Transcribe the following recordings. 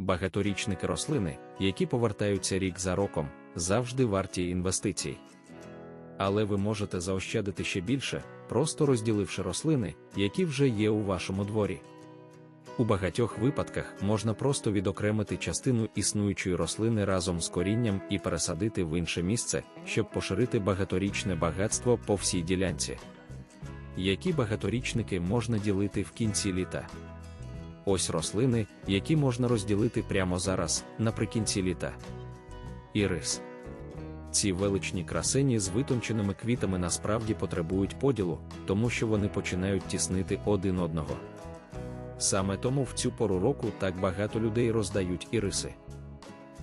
Багаторічники рослини, які повертаються рік за роком, завжди варті інвестицій. Але ви можете заощадити ще більше, просто розділивши рослини, які вже є у вашому дворі. У багатьох випадках можна просто відокремити частину існуючої рослини разом з корінням і пересадити в інше місце, щоб поширити багаторічне багатство по всій ділянці. Які багаторічники можна ділити в кінці літа? Ось рослини, які можна розділити прямо зараз, наприкінці літа. Ірис. Ці величні красені з витонченими квітами насправді потребують поділу, тому що вони починають тіснити один одного. Саме тому в цю пору року так багато людей роздають іриси.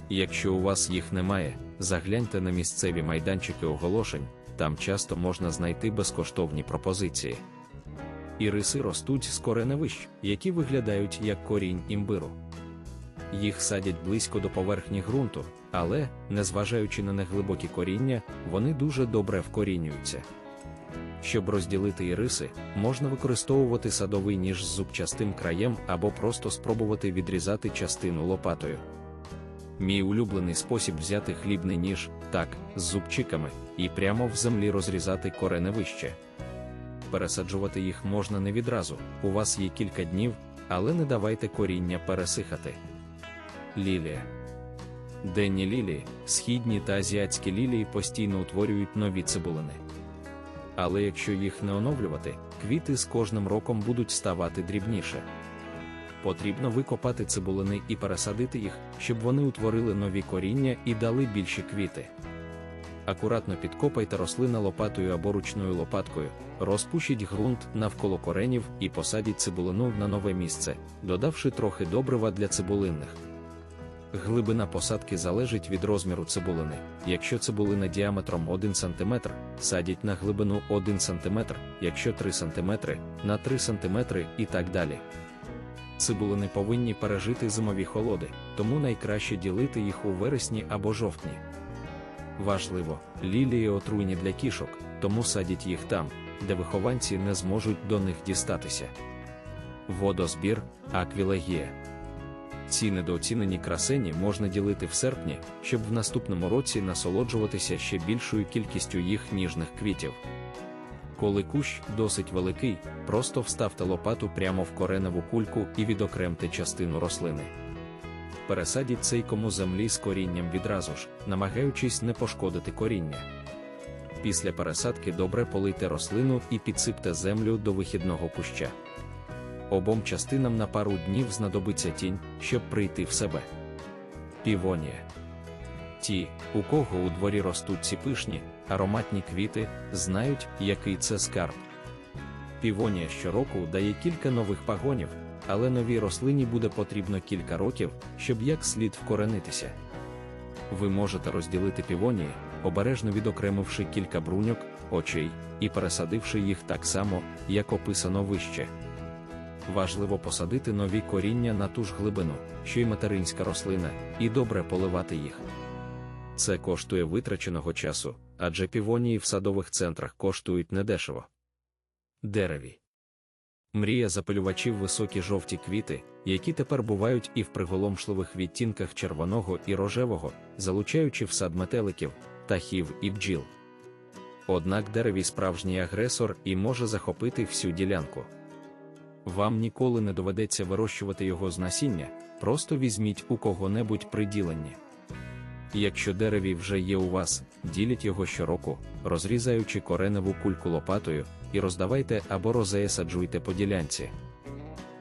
Якщо у вас їх немає, загляньте на місцеві майданчики оголошень, там часто можна знайти безкоштовні пропозиції. Іриси ростуть з кореневищ, які виглядають як корінь імбиру. Їх садять близько до поверхні ґрунту, але, незважаючи на неглибокі коріння, вони дуже добре вкорінюються. Щоб розділити іриси, можна використовувати садовий ніж з зубчастим краєм або просто спробувати відрізати частину лопатою. Мій улюблений спосіб взяти хлібний ніж, так, з зубчиками, і прямо в землі розрізати кореневище. Пересаджувати їх можна не відразу, у вас є кілька днів, але не давайте коріння пересихати. Лілія. Денні лілії, східні та азіатські лілії постійно утворюють нові цибулини. Але якщо їх не оновлювати, квіти з кожним роком будуть ставати дрібніше. Потрібно викопати цибулини і пересадити їх, щоб вони утворили нові коріння і дали більші квіти. Акуратно підкопайте рослина лопатою або ручною лопаткою, розпушіть ґрунт навколо коренів і посадіть цибулину на нове місце, додавши трохи добрива для цибулинних. Глибина посадки залежить від розміру цибулини. Якщо цибулина діаметром 1 см, садіть на глибину 1 см, якщо 3 см, на 3 см і так далі. Цибулини повинні пережити зимові холоди, тому найкраще ділити їх у вересні або жовтні. Важливо, лілії отруйні для кішок, тому садіть їх там, де вихованці не зможуть до них дістатися. Водозбір, аквілегія. Ці недооцінені красені можна ділити в серпні, щоб в наступному році насолоджуватися ще більшою кількістю їх ніжних квітів. Коли кущ досить великий, просто вставте лопату прямо в кореневу кульку і відокремте частину рослини. Пересадіть цей кому землі з корінням відразу ж, намагаючись не пошкодити коріння. Після пересадки добре полийте рослину і підсипте землю до вихідного куща. Обом частинам на пару днів знадобиться тінь, щоб прийти в себе. Півонія. Ті, у кого у дворі ростуть ці пишні, ароматні квіти, знають, який це скарб. Півонія щороку дає кілька нових пагонів, але новій рослині буде потрібно кілька років, щоб як слід вкоренитися. Ви можете розділити півонії, обережно відокремивши кілька бруньок, очей і пересадивши їх так само, як описано вище. Важливо посадити нові коріння на ту ж глибину, що й материнська рослина, і добре поливати їх. Це коштує витраченого часу, адже півонії в садових центрах коштують недешево. Дереві. Мрія запилювачів високі жовті квіти, які тепер бувають і в приголомшливих відтінках червоного і рожевого, залучаючи в сад метеликів, птахів і бджіл. Однак дереві справжній агресор і може захопити всю ділянку. Вам ніколи не доведеться вирощувати його з насіння, просто візьміть у кого-небудь приділення. Якщо дереві вже є у вас, діліть його щороку, розрізаючи кореневу кульку лопатою, і роздавайте або розеєсаджуйте по ділянці.